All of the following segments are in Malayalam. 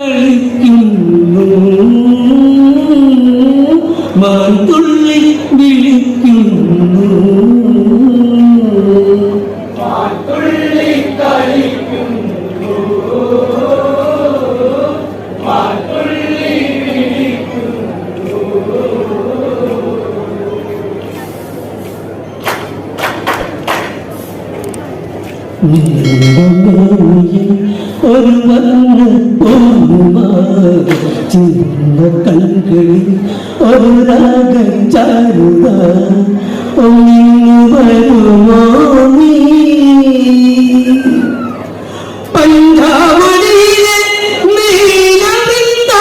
കളിക്കുന്നു ഒരു വന്ന ചിന്ന കൺകളിൽ ഒരു രാഗം ചാരുക ഒന്നിങ്ങു വരുമോ നീ പഞ്ചാവടിയിലെ നീലവൃന്ദാവനം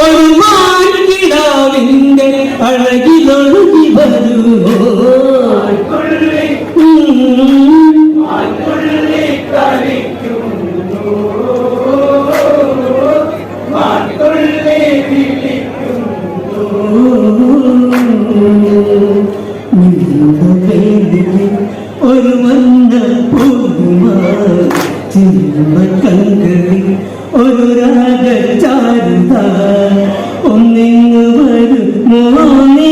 ഒരു മാൻകിടാവിന്റെ അഴകിലൊഴുകി വരുമോ കണ്ണുകളിൽ ഒരു രാഗചാരുത ഒന്നിങ്ങു വരുമോ നീ?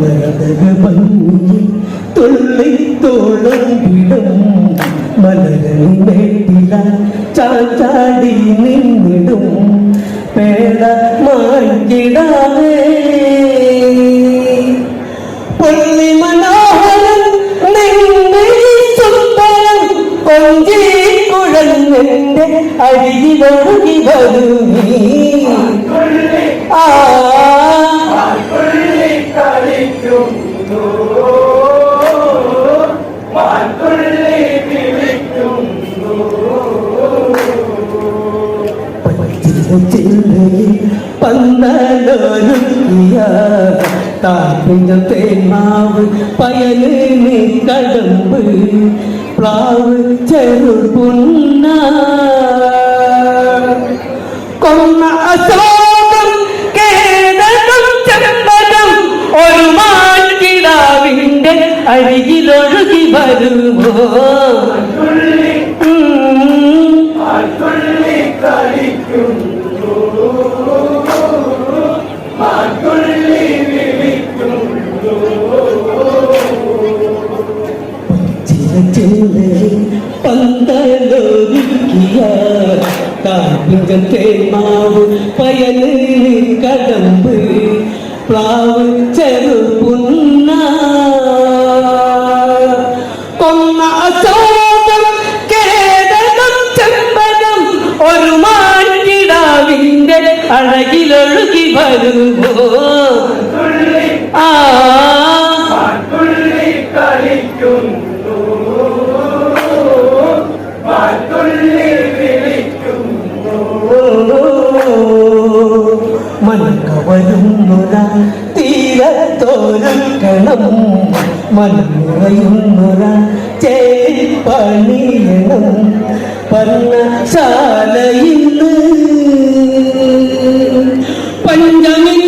മരതകഭംഗി തുള്ളി തോളം വിടും മലരണി മേട്ടില ചാച്ചാടി നിന്നിടും. പേട മാറ്റിടാവേ പുള്ളി മനോഹരം നിന്നെ സുന്ദരം കൊഞ്ചി കുഴഞ്ഞെന്റെ അരികിലൊഴുകി വരുന്നീ ആ பந்தலொருக்கிய தாப்பிங்க பேமாவு பயலு நீ கடம்பு பிளாவு செரு புன்னா கொன்ன அசோகம் கேடகம் செம்பகம் ஒரு மாய அருகில் ஒழுகி வருவோம் ഒരു അഴകിലൊഴുകി വരുമ്പോ ആ. മനക്കവരുന്നുര തീരത്തോരക്കണം. മനമുറയുന്നുര ചേപ്പണിയണം പർണശാലയിൽ പഞ്ചമി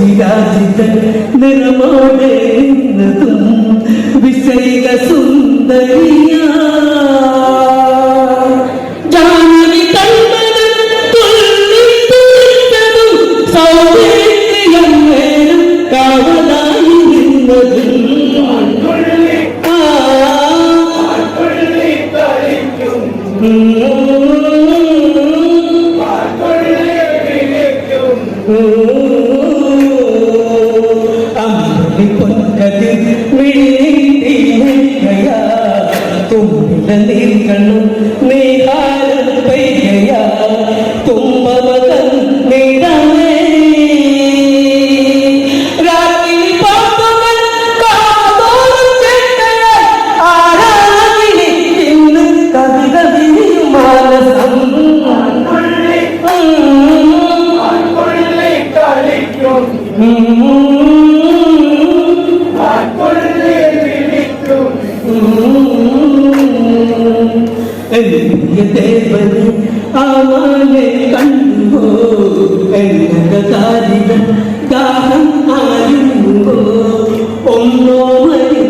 വിരാജിതൻ നിറമോടെ നിന്നതും വിശൈക സുന്ദരിയാ. വലിയ ദേവന് അവനെ കണ്ടുവോ കണ്ണകാരികൾ ദാഹം ആയുമ്പോ ഒന്നോ മരി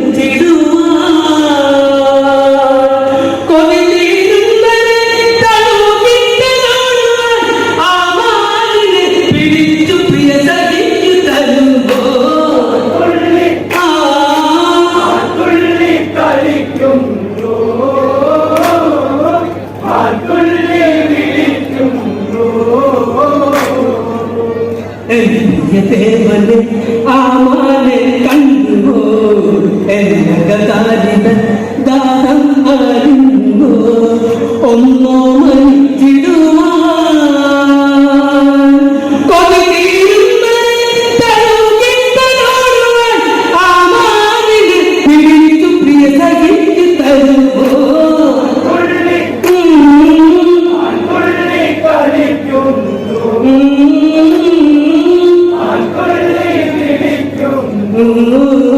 Guru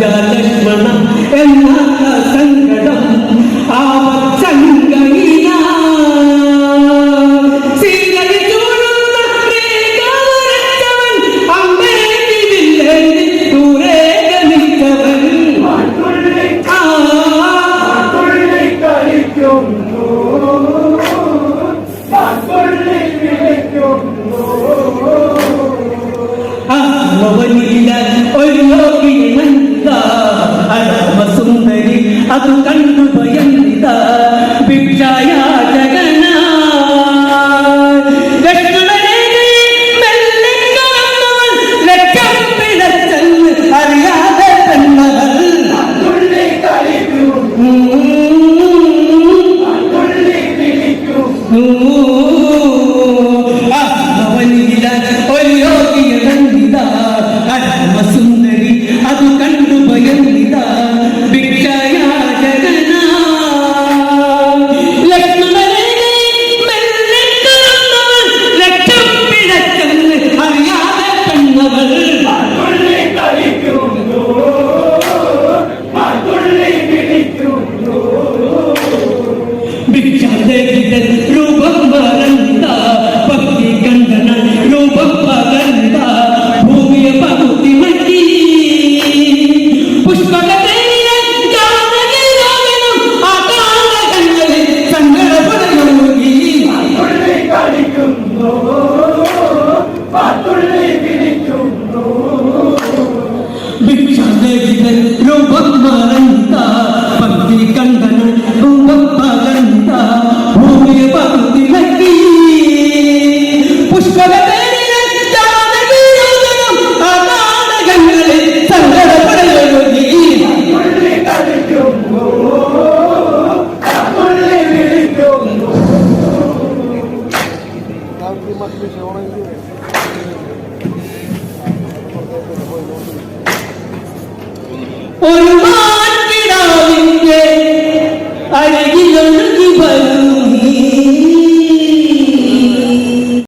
ലക്ഷ്മണ എന്നാ സങ്കടം